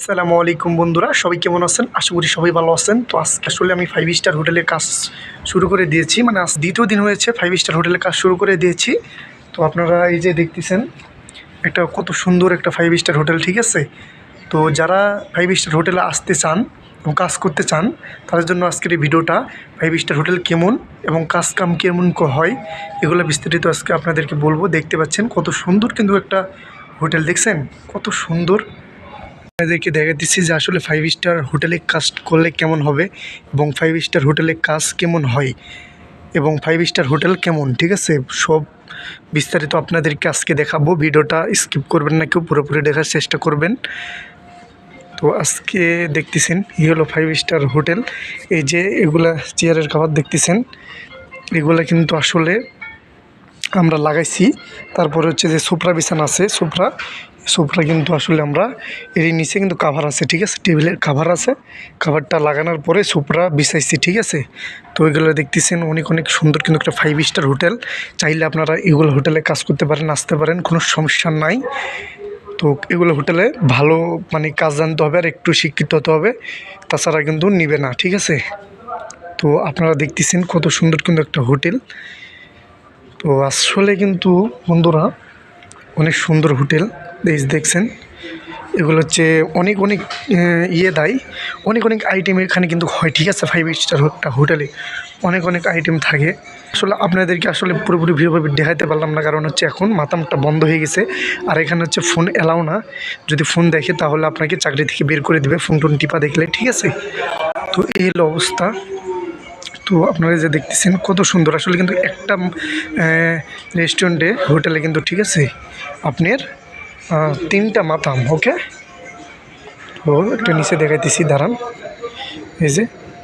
আসসালামু আলাইকুম বন্ধুরা, সবাই কেমন আছেন? আশা করি সবাই ভালো আছেন। তো আজকে আসলে আমি ফাইভ স্টার হোটেলে কাজ শুরু করে দিয়েছি। মানে আজ দ্বিতীয় দিন হয়েছে ফাইভ স্টার হোটেলে কাজ শুরু করে দিয়েছি। তো আপনারা এই যে দেখতেছেন, একটা কত সুন্দর একটা ফাইভ স্টার হোটেল, ঠিক আছে? তো যারা ফাইভ স্টার হোটেলে আসতে চান এবং কাজ করতে চান, তাদের জন্য আজকের এই ভিডিওটা ফাইভ স্টার হোটেল কেমন এবং কাজ কাম কেমন হয়, এগুলো বিস্তারিত আজকে আপনাদেরকে বলব। দেখতে পাচ্ছেন কত সুন্দর কিন্তু একটা হোটেল, দেখছেন? কত সুন্দর আপনাদেরকে দেখা দিচ্ছি যে আসলে ফাইভ স্টার হোটেলে কাজ করলে কেমন হবে এবং ফাইভ স্টার হোটেলে কাজ কেমন হয় এবং ফাইভ স্টার হোটেল কেমন, ঠিক আছে? সব বিস্তারিত আপনাদেরকে আজকে দেখাবো। ভিডিওটা স্কিপ করবেন না, কেউ পুরোপুরি দেখার চেষ্টা করবেন। তো আজকে দেখতেছেন ই হলো ফাইভ স্টার হোটেল এই যে এগুলা চেয়ারের খাবার দেখতেছেন, এগুলা কিন্তু আসলে আমরা লাগাইছি। তারপরে হচ্ছে যে সোফরা বিছানা আছে, সোফরা। সোফরা কিন্তু আসলে আমরা এর নিচে কিন্তু কাভার আছে, ঠিক আছে? টেবিলের কাভার আছে। কাভারটা লাগানোর পরে সোফরা বিছাইছি, ঠিক আছে? তো এগুলো দেখতেছেন, অনেক অনেক সুন্দর কিন্তু একটা ফাইভ স্টার হোটেল চাইলে আপনারা এগুলো হোটেলে কাজ করতে পারেন, আসতে পারেন, কোনো সমস্যা নাই। তো এগুলো হোটেলে ভালো মানে কাজ জানতে হবে আর একটু শিক্ষিত হতে হবে। তাছাড়া কিন্তু নিবে না, ঠিক আছে? তো আপনারা দেখতেছেন কত সুন্দর কিন্তু একটা হোটেল তো আসলে কিন্তু বন্ধুরা, অনেক সুন্দর হোটেল এই দেখছেন। এগুলো হচ্ছে অনেক অনেক ইয়ে দেয়। অনেক অনেক আইটেম এখানে কিন্তু হয়, ঠিক আছে? ফাইভ স্টার একটা হোটেলে অনেক অনেক আইটেম থাকে। আসলে আপনাদেরকে আসলে পুরোপুরি ভিডিওভাবে দেখাতে পারলাম না, কারণ হচ্ছে এখন মাতামটা বন্ধ হয়ে গেছে। আর এখানে হচ্ছে ফোন এলাও না। যদি ফোন দেখে, তাহলে আপনাকে চাকরি থেকে বের করে দেবে ফোন টোন টিপা দেখলে, ঠিক আছে? তো এই হলো অবস্থা। তো আপনারা যে দেখতেছেন, কত সুন্দর। আসলে কিন্তু একটা রেস্টুরেন্টে হোটেলে কিন্তু, ঠিক আছে? আপনার তিনটা মাথাম ওকে তো একটা নিচে দেখাইতেছি, দাঁড়ান। এই যে,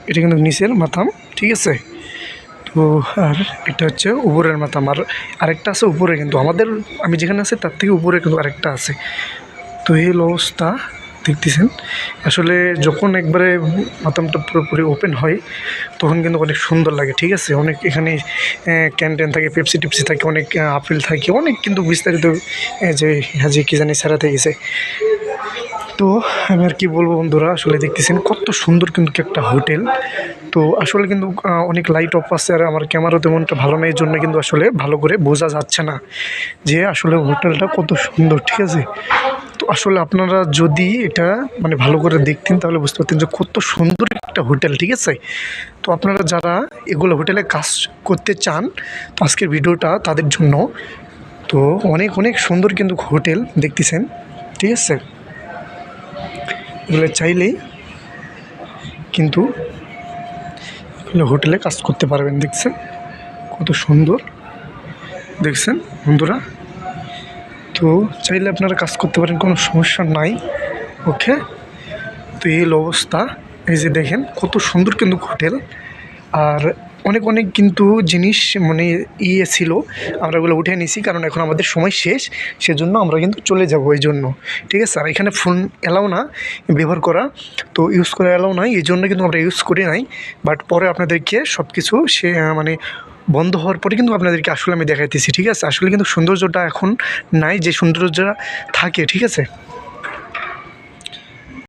এটা কিন্তু নিচের মাথাম ঠিক আছে? তো, আর এটা হচ্ছে উপরের মাথাম আর আরেকটা আছে উপরে কিন্তু। আমাদের, আমি যেখানে আছে, তার থেকে উপরে কিন্তু আরেকটা আছে। তো এই অবস্থা। দেখতেছেন। আসলে যখন একবারে মাতামটা পুরোপুরি ওপেন হয়, তখন কিন্তু অনেক সুন্দর লাগে, ঠিক আছে? অনেক এখানে ক্যান্টেন থাকে, পেপসি টিপসি থাকে, অনেক আপেল থাকে, অনেক কিন্তু বিস্তারিত যে হাজি কি জানি সারাতে গেছে। তো আমি আর কি বলব বন্ধুরা, আসলে দেখতেছেন কত সুন্দর কিন্তু একটা হোটেল। তো আসলে কিন্তু অনেক লাইট অফ আছে আর আমার ক্যামেরা তেমনটা ভালো নেই জন্য কিন্তু আসলে ভালো করে বোঝা যাচ্ছে না যে আসলে হোটেলটা কত সুন্দর, ঠিক আছে? আসলে আপনারা যদি এটা মানে ভালো করে দেখতেন, তাহলে বুঝতে পারতেন যে কত সুন্দর একটা হোটেল, ঠিক আছে? তো আপনারা যারা এগুলো হোটেলে কাজ করতে চান, তো আজকের ভিডিওটা তাদের জন্য। তো অনেক অনেক সুন্দর কিন্তু হোটেল দেখতেছেন, ঠিক আছে? এগুলো চাইলেই কিন্তু হোটেলে কাজ করতে পারবেন, দেখছেন? কত সুন্দর, দেখছেন বন্ধুরা? তো চাইলে আপনারা কাজ করতে পারেন, কোনো সমস্যা নাই। ওকে? তো এই অবস্থা। এই যে দেখেন, কত সুন্দর কিন্তু হোটেল। আর অনেক অনেক কিন্তু জিনিস মানে ইয়ে ছিল, আমরা ওগুলো উঠে নিছি, কারণ এখন আমাদের সময় শেষ। সেজন্য আমরা কিন্তু চলে যাব এই জন্য। ঠিক আছে? আর এখানে ফোন এলাও না, ব্যবহার করা। তো ইউজ করা এলাও নাই, এই জন্য কিন্তু আমরা ইউজ করি নাই। বাট পরে আপনাদেরকে সব কিছু সে মানে বন্ধ হওয়ার পরে কিন্তু আপনাদেরকে আসলে আমি দেখাইতেছি, ঠিক আছে? আসলে কিন্তু সৌন্দর্যটা এখন নাই, যে সৌন্দর্যটা থাকে, ঠিক আছে?